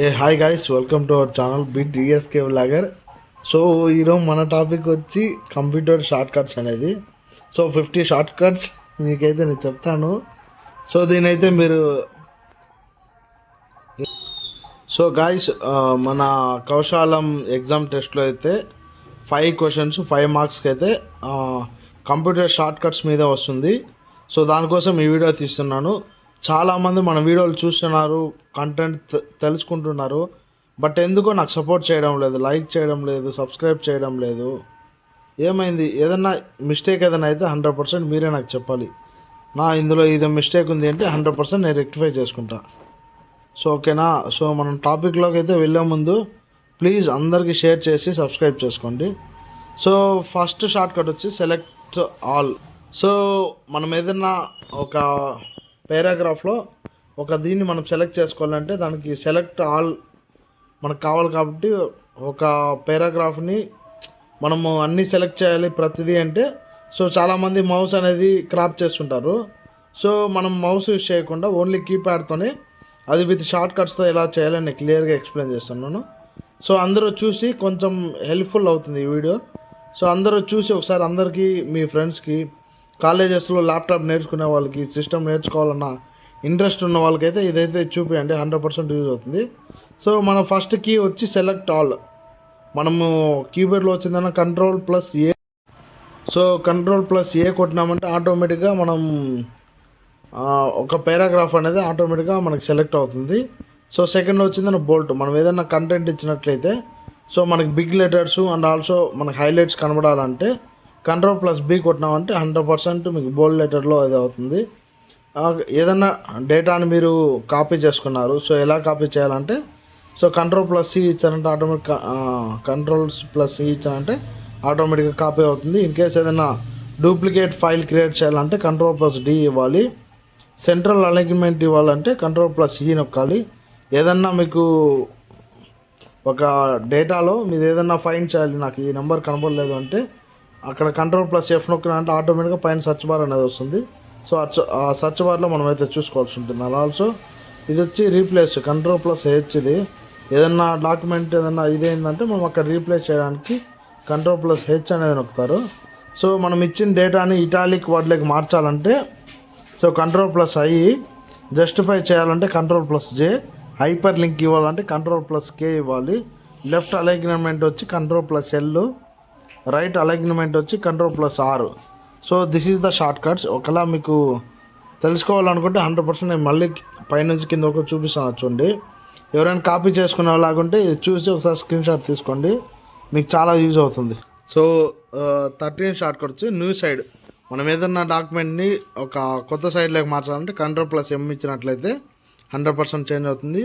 A hi guys welcome to our channel bit DSK vlogger so ఈరోజు మన topic వచ్చి computer shortcuts అనేది. So fifty shortcuts మీకైతే నేను చెప్తాను. సో దీనైతే మీరు సో గాయస్ మన కౌశాలం ఎగ్జామ్ టెస్ట్లో అయితే ఫైవ్ క్వశ్చన్స్ ఫైవ్ మార్క్స్కి అయితే కంప్యూటర్ షార్ట్ కట్స్ మీద వస్తుంది. సో దానికోసం ఈ వీడియో తీస్తున్నాను. చాలామంది మన వీడియోలు చూస్తున్నారు కంటెంట్ తెలుసుకుంటున్నారు బట్ ఎందుకో నాకు సపోర్ట్ చేయడం లేదు లైక్ చేయడం లేదు సబ్స్క్రైబ్ చేయడం లేదు. ఏమైంది? ఏదన్నా మిస్టేక్ ఏదైనా అయితే హండ్రెడ్ పర్సెంట్ మీరే నాకు చెప్పాలి. నా ఇందులో ఇది మిస్టేక్ ఉంది అంటే హండ్రెడ్ పర్సెంట్ నేను రెక్టిఫై చేసుకుంటా. సో ఓకేనా సో మనం టాపిక్లోకి అయితే వెళ్ళే ముందు ప్లీజ్ అందరికీ షేర్ చేసి సబ్స్క్రైబ్ చేసుకోండి. సో ఫస్ట్ షార్ట్ కట్ వచ్చి సెలెక్ట్ ఆల్ సో మనం ఏదైనా ఒక పారాగ్రాఫ్లో ఒక దీన్ని మనం సెలెక్ట్ చేసుకోవాలంటే దానికి సెలెక్ట్ ఆల్ మనకు కావాలి కాబట్టి ఒక పారాగ్రాఫ్ని మనము అన్నీ సెలెక్ట్ చేయాలి ప్రతిదీ అంటే. సో చాలామంది మౌస్ అనేది క్రాప్ చేస్తుంటారు. సో మనం మౌస్ యూస్ చేయకుండా ఓన్లీ కీప్యాడ్తోనే అది విత్ షార్ట్ కట్స్తో ఎలా చేయాలని నేను క్లియర్గా ఎక్స్ప్లెయిన్ చేస్తున్నాను సో అందరూ చూసి కొంచెం హెల్ప్ఫుల్ అవుతుంది ఈ వీడియో. సో అందరూ చూసి ఒకసారి అందరికీ మీ ఫ్రెండ్స్కి కాలేజెస్లో ల్యాప్టాప్ నేర్చుకునే వాళ్ళకి సిస్టమ్ నేర్చుకోవాలన్న ఇంట్రెస్ట్ ఉన్న వాళ్ళకైతే ఇదైతే చూపించండి హండ్రెడ్ పర్సెంట్ యూజ్ అవుతుంది. సో మన ఫస్ట్ కీ వచ్చి సెలెక్ట్ ఆల్. మనము కీబోర్డ్లో వచ్చిందన్న control plus A. So control plus A కొట్టినామంటే ఆటోమేటిక్గా మనం ఒక పారాగ్రాఫ్ అనేది ఆటోమేటిక్గా మనకి సెలెక్ట్ అవుతుంది. సో సెకండ్ వచ్చిందని బోల్ట్. మనం ఏదైనా కంటెంట్ ఇచ్చినట్లయితే సో మనకి బిగ్ లెటర్స్ అండ్ ఆల్సో మనకి హైలైట్స్ కనబడాలంటే కంట్రోల్ ప్లస్ బి కొట్టినామంటే హండ్రెడ్ పర్సెంట్ మీకు బోల్డ్ లెటర్లో అది అవుతుంది. ఏదన్నా డేటాని మీరు కాపీ చేసుకున్నారు సో ఎలా కాపీ చేయాలంటే సో కంట్రోల్ ప్లస్ సి ఇచ్చారంటే ఆటోమేటిక్ కంట్రోల్స్ ప్లస్ సి ఇచ్చారంటే ఆటోమేటిక్గా కాపీ అవుతుంది. ఇన్ కేస్ ఏదైనా డూప్లికేట్ ఫైల్ క్రియేట్ చేయాలంటే కంట్రోల్ ప్లస్ డి ఇవ్వాలి. సెంట్రల్ అలైన్మెంట్ ఇవ్వాలంటే కంట్రోల్ ప్లస్ ఈ నొక్కాలి. ఏదన్నా మీకు ఒక డేటాలో మీరు ఏదన్నా ఫైండ్ చేయాలి నాకు ఈ నెంబర్ కనబడలేదు అంటే అక్కడ కంట్రోల్ ప్లస్ ఎఫ్ నొక్కిన అంటే ఆటోమేటిక్గా పైన సర్చ్ బార్ అనేది వస్తుంది. సో ఆ సర్చ్ బార్లో మనం అయితే చూసుకోవాల్సి ఉంటుంది. అలా ఆల్సో ఇది వచ్చి రీప్లేస్ కంట్రోల్ ప్లస్ హెచ్ ఇది. ఏదన్నా డాక్యుమెంట్ ఏదన్నా ఇదేంటంటే మనం అక్కడ రీప్లేస్ చేయడానికి కంట్రోల్ ప్లస్ హెచ్ అనేది నొక్కుతారు. సో మనం ఇచ్చిన డేటాని ఇటాలిక్ వర్డ్లోకి మార్చాలంటే so control plus I justify చేయాలంటే control plus J hyperlink ఇవ్వాలంటే కంట్రోల్ ప్లస్ కే ఇవ్వాలి. లెఫ్ట్ అలైన్మెంట్ వచ్చి control plus L right alignment వచ్చి control plus R. So this is the shortcuts ఒకలా మీకు తెలుసుకోవాలనుకుంటే హండ్రెడ్ పర్సెంట్ నేను మళ్ళీ పైనుంచి కింద ఒక చూపిస్తాను చూడండి. ఎవరైనా కాపీ చేసుకునే వాళ్ళకుంటే ఇది చూసి ఒకసారి స్క్రీన్ షాట్ తీసుకోండి. మీకు చాలా యూజ్ అవుతుంది. సో థర్టీన్ షార్ట్ కట్ వచ్చి న్యూ సైడ్ మనం ఏదన్నా డాక్యుమెంట్ని ఒక కొత్త సైడ్లోకి మార్చాలంటే కంట్రోల్ ప్లస్ ఎం ఇచ్చినట్లయితే హండ్రెడ్ పర్సెంట్ చేంజ్ అవుతుంది.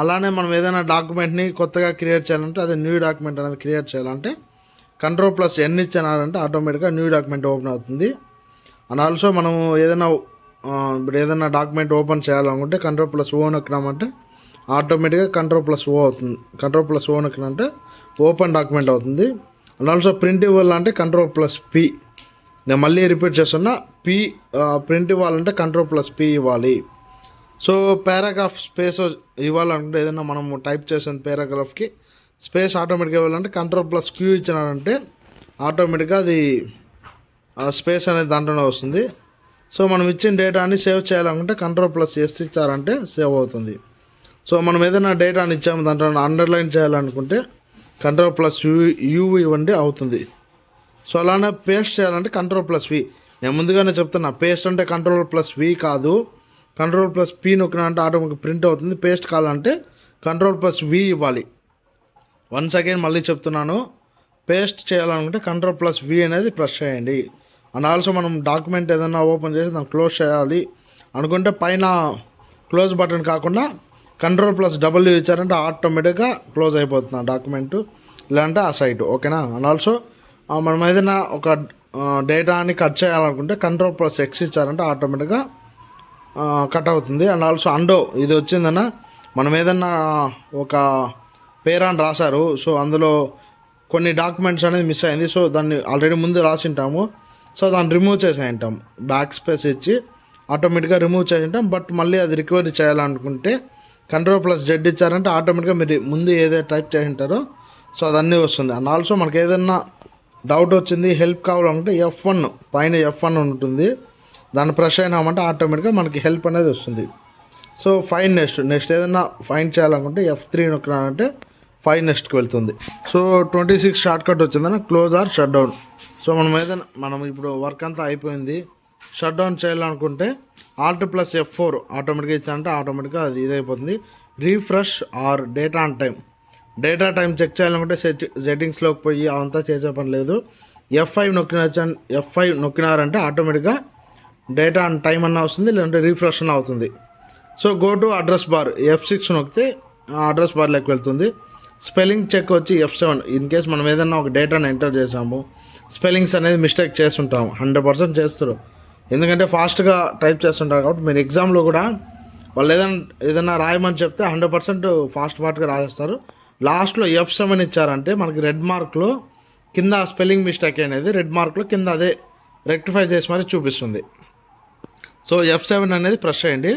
అలానే మనం ఏదైనా డాక్యుమెంట్ని కొత్తగా క్రియేట్ చేయాలంటే అదే న్యూ డాక్యుమెంట్ అనేది క్రియేట్ చేయాలంటే కంట్రోల్ ప్లస్ ఎన్ ఇచ్చానంటే ఆటోమేటిక్గా న్యూ డాక్యుమెంట్ ఓపెన్ అవుతుంది. అండ్ ఆల్సో మనము ఏదైనా ఇప్పుడు ఏదైనా డాక్యుమెంట్ ఓపెన్ చేయాలనుకుంటే కంట్రోల్ ప్లస్ ఓ నొక్కినామంటే ఆటోమేటిక్గా కంట్రోల్ ప్లస్ ఓ అవుతుంది. కంట్రోల్ ప్లస్ ఓ నొక్కినంటే ఓపెన్ డాక్యుమెంట్ అవుతుంది. అండ్ ఆల్సో ప్రింట్ ఇవ్వాలంటే కంట్రోల్ ప్లస్ పి. నేను మళ్ళీ రిపీట్ చేస్తున్నా పి ప్రింట్ ఇవ్వాలంటే కంట్రోల్ ప్లస్ పి ఇవ్వాలి. సో పారాగ్రాఫ్ స్పేస్ ఇవ్వాలనుకుంటే ఏదైనా మనం టైప్ చేసిన పారాగ్రాఫ్కి స్పేస్ ఆటోమేటిక్గా వెళ్ళాలంటే కంట్రోల్ ప్లస్ క్యూ ఇచ్చినారంటే ఆటోమేటిక్గా అది స్పేస్ అనేది దాంట్లోనే వస్తుంది. సో మనం ఇచ్చిన డేటాని సేవ్ చేయాలనుకుంటే కంట్రోల్ ప్లస్ చేసి ఇచ్చారంటే సేవ్ అవుతుంది. సో మనం ఏదైనా డేటాని ఇచ్చాము దాంట్లో అండర్లైన్ చేయాలనుకుంటే కంట్రోల్ ప్లస్ యూ యూ ఇవ్వండి అవుతుంది. సో అలానే పేస్ట్ చేయాలంటే కంట్రోల్ ప్లస్ వి. నేను ముందుగానే చెప్తున్నా పేస్ట్ అంటే కంట్రోల్ ప్లస్ వి కాదు. కంట్రోల్ ప్లస్ పి నొక్కిన అంటే ఆటోమేటిక్ ప్రింట్ అవుతుంది. పేస్ట్ కావాలంటే కంట్రోల్ ప్లస్ వి ఇవ్వాలి. వన్స్ అగైన్ మళ్ళీ చెప్తున్నాను. పేస్ట్ చేయాలనుకుంటే కంట్రోల్ ప్లస్ వి అనేది ప్రెస్ చేయండి. అండ్ ఆల్సో మనం డాక్యుమెంట్ ఏదైనా ఓపెన్ చేసి దాన్ని క్లోజ్ చేయాలి. అనుకుంటే పైన క్లోజ్ బటన్ కాకుండా కంట్రోల్ ప్లస్ డబ్ల్యూ ఇచ్చారంటే ఆటోమేటిక్గా క్లోజ్ అయిపోతుంది ఆ డాక్యుమెంట్ లేదంటే ఆ సైట్ ఓకేనా అండ్ ఆల్సో మనం ఏదైనా ఒక డేటాని కట్ చేయాలనుకుంటే కంట్రోల్ ప్లస్ ఎక్స్ ఇచ్చారంటే ఆటోమేటిక్గా కట్ అవుతుంది. అండ్ ఆల్సో అండో ఇది వచ్చిందన్న. మనం ఏదన్నా ఒక పేరాన్ని రాశారు. సో అందులో కొన్ని డాక్యుమెంట్స్ అనేది మిస్ అయింది. సో దాన్ని ఆల్రెడీ ముందు రాసి ఉంటాము సో దాన్ని రిమూవ్ చేసి ఉంటాం బ్యాక్ స్పేస్ ఇచ్చి ఆటోమేటిక్గా రిమూవ్ చేసి ఉంటాం బట్ మళ్ళీ అది రికవరీ చేయాలనుకుంటే కంట్రోల్ ప్లస్ జెడ్ ఇచ్చారంటే ఆటోమేటిక్గా మీరు ముందు ఏదైతే టైప్ చేసి ఉంటారో సో అదన్నీ వస్తుంది. అండ్ ఆల్సో మనకి ఏదైనా డౌట్ వచ్చింది హెల్ప్ కావాలంటే ఎఫ్ వన్ పైన ఎఫ్ వన్ ఉంటుంది. దాన్ని ప్రెష్ అయినామంటే ఆటోమేటిక్గా మనకి హెల్ప్ అనేది వస్తుంది. సో ఫైన్ నెక్స్ట్ నెక్స్ట్ ఏదైనా ఫైన్ చేయాలనుకుంటే ఎఫ్ త్రీ నొక్కినానంటే ఫైవ్ నెక్స్ట్కి వెళ్తుంది. So twenty six shortcut వచ్చిందని close or shut down. So మనం ఏదైనా మనం ఇప్పుడు వర్క్ అంతా అయిపోయింది. షట్ డౌన్ చేయాలనుకుంటే ఆల్ట్ ప్లస్ ఎఫ్ ఫోర్ ఆటోమేటిక్గా ఇచ్చారంటే ఆటోమేటిక్గా అది ఇదైపోతుంది. Refresh or data on time data time check చేయాలనుకుంటే సెట్ సెట్టింగ్స్లోకి పోయి అవంతా చేసే పని లేదు. ఎఫ్ ఫైవ్ నొక్కిన ఎఫ్ ఫైవ్ నొక్కినారంటే ఆటోమేటిక్గా డేటా ఆన్ టైం అన్న వస్తుంది లేదంటే రీఫ్రెష్ అన్న అవుతుంది. So go to address bar. F six నొక్కితే అడ్రస్ బార్లోకి వెళ్తుంది. స్పెల్లింగ్ చెక్ వచ్చి ఎఫ్ సెవెన్. ఇన్ కేస్ మనం ఏదైనా ఒక డేటాను ఎంటర్ చేసాము స్పెల్లింగ్స్ అనేది మిస్టేక్ చేస్తుంటాం హండ్రెడ్ పర్సెంట్ చేస్తారు. ఎందుకంటే ఫాస్ట్గా టైప్ చేస్తుంటారు కాబట్టి మీరు ఎగ్జామ్లో కూడా వాళ్ళు ఏదైనా ఏదైనా రాయమని చెప్తే హండ్రెడ్ పర్సెంట్ ఫాస్ట్ ఫాస్ట్గా రాసేస్తారు. లాస్ట్లో ఎఫ్ సెవెన్ ఇచ్చారంటే మనకి రెడ్ మార్క్లో కింద స్పెల్లింగ్ మిస్టేక్ అనేది రెడ్ మార్క్లో కింద అదే రెక్టిఫై చేసి మరి చూపిస్తుంది. సో ఎఫ్ సెవెన్ అనేది ప్రెస్ చేయండి.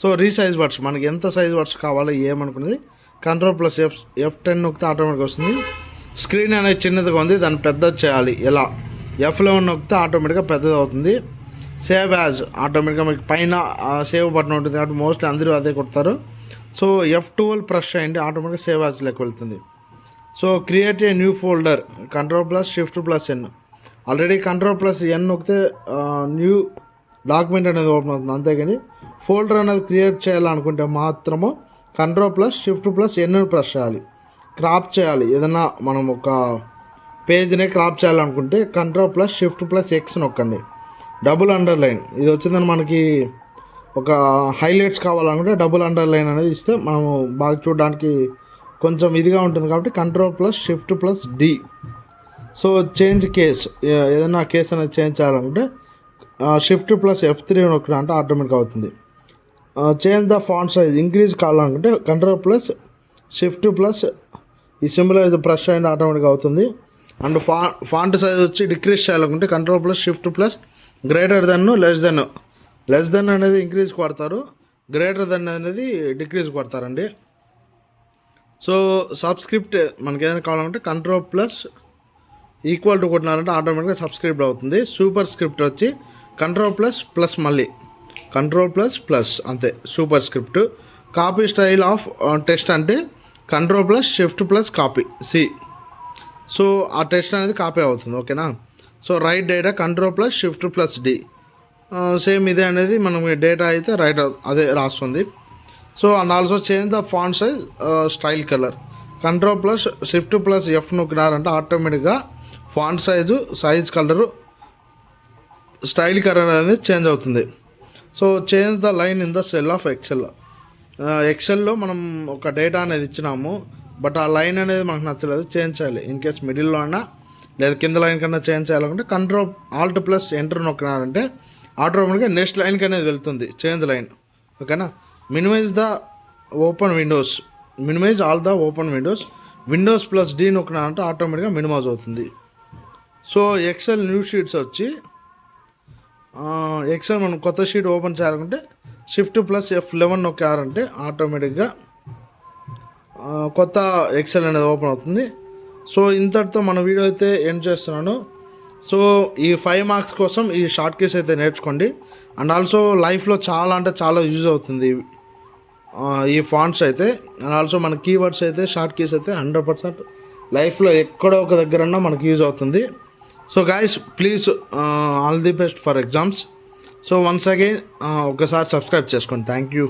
సో రీసైజ్ వర్డ్స్ మనకి ఎంత సైజ్ వర్డ్స్ కావాలో ఏమనుకున్నది control plus F F ten నొక్కితే ఆటోమేటిక్ వస్తుంది. స్క్రీన్ అనేది చిన్నదిగా ఉంది దాన్ని పెద్దది చేయాలి. ఎలా? ఎఫ్ లెవెన్ నొక్కితే ఆటోమేటిక్గా పెద్దది అవుతుంది. సేవ్ యాజ్ ఆటోమేటిక్గా మీకు పైన సేవ్ బటన్ ఉంటుంది కాబట్టి మోస్ట్లీ అందరూ అదే కొడతారు. సో ఎఫ్ ట్వెల్వ్ ప్రెస్ చేయండి ఆటోమేటిక్గా సేవ్ యాజ్ లెక్క వెళ్తుంది. So create a new folder control plus shift plus N already control plus N నొక్కితే న్యూ డాక్యుమెంట్ అనేది ఓపెన్ అవుతుంది. అంతేగాని ఫోల్డర్ అనేది క్రియేట్ చేయాలనుకుంటే మాత్రము control plus shift plus N press చేయాలి? క్రాప్ చేయాలి. ఏదైనా మనం ఒక పేజ్నే క్రాప్ చేయాలనుకుంటే control plus shift plus X నొక్కండి. Double underline. ఇది వచ్చిందని మనకి ఒక హైలైట్స్ కావాలనుకుంటే డబుల్ అండర్లైన్ అనేది ఇస్తే మనము బాగా చూడడానికి కొంచెం ఇదిగా ఉంటుంది కాబట్టి control plus shift plus D so change case. ఏదైనా కేస్ అనేది చేంజ్ చేయాలనుకుంటే షిఫ్ట్ ప్లస్ ఎఫ్ త్రీ నొక్కిన అంటే ఆటోమేటిక్ అవుతుంది. Change the font size increase కావాలనుకుంటే కంట్రోల్ ప్లస్ షిఫ్ట్ ప్లస్ ఈ సింబల్ అయితే ప్రెస్ అయిన ఆటోమేటిక్ అవుతుంది. అండ్ ఫా ఫాంట్ సైజ్ వచ్చి డిక్రీజ్ చేయాలనుకుంటే control plus shift plus greater than less than less than అనేది ఇంక్రీజ్ కొడతారు. గ్రేటర్ దెన్ అనేది డిక్రీజ్ కొడతారండి. సో సబ్స్క్రిప్ట్ మనకి ఏదైనా కావాలంటే కంట్రోల్ ప్లస్ ఈక్వల్ టు కొట్టినారంటే ఆటోమేటిక్గా సబ్స్క్రిప్ట్ అవుతుంది. సూపర్ స్క్రిప్ట్ వచ్చి కంట్రోల్ ప్లస్ ప్లస్ మళ్ళీ. కంట్రోల్ ప్లస్ ప్లస్ అంతే super script copy style of test అంటే control plus shift plus copy C so ఆ టెస్ట్ అనేది కాపీ అవుతుంది ఓకేనా so right data control plus shift plus D same ఇదే అనేది మనం డేటా అయితే రైట్ అదే రాస్తుంది. So and also change the font size style colour control plus shift plus F నొక్కినారంటే ఆటోమేటిక్గా font size size colour style colour అనేది change అవుతుంది. So change the line in the cell of Excel ఎక్సెల్లో మనం ఒక data అనేది ఇచ్చినాము but ఆ line అనేది మనకు నచ్చలేదు చేంజ్ చేయాలి. ఇన్ కేస్ మిడిల్లో అన్నా లేదా కింద లైన్ కన్నా చేంజ్ చేయాలనుకుంటే కంట్రోల్ ఆల్ట్ ప్లస్ ఎంటర్ నొక్కినారంటే ఆటోమేటిక్గా నెక్స్ట్ లైన్కి అనేది వెళ్తుంది చేంజ్ లైన్ ఓకేనా minimize the open windows minimize all the open windows Windows plus D నొక్కినారంటే ఆటోమేటిక్గా మినిమైజ్ అవుతుంది. సో ఎక్సెల్ న్యూ షీట్స్ వచ్చి ఎక్సెల్ మనం కొత్త షీట్ ఓపెన్ చేయాలనుకుంటే షిఫ్ట్ ప్లస్ ఎఫ్ లెవెన్ నొక్కారంటే ఆటోమేటిక్గా కొత్త ఎక్సెల్ అనేది ఓపెన్ అవుతుంది. సో ఇంతటితో మన వీడియో అయితే ఎండ్ చేస్తున్నాను. సో ఈ ఫైవ్ మార్క్స్ కోసం ఈ షార్ట్ కేస్ అయితే నేర్చుకోండి. అండ్ ఆల్సో లైఫ్లో చాలా అంటే చాలా యూజ్ అవుతుంది ఈ ఫాంట్స్ అయితే. అండ్ ఆల్సో మన కీవర్డ్స్ అయితే షార్ట్ కీస్ అయితే హండ్రెడ్ పర్సెంట్ లైఫ్లో ఎక్కడో ఒక దగ్గరన్నా మనకు యూజ్ అవుతుంది. So guys please all the best for exams so once again ఒకసారి సబ్స్క్రైబ్ చేసుకోండి. Thank you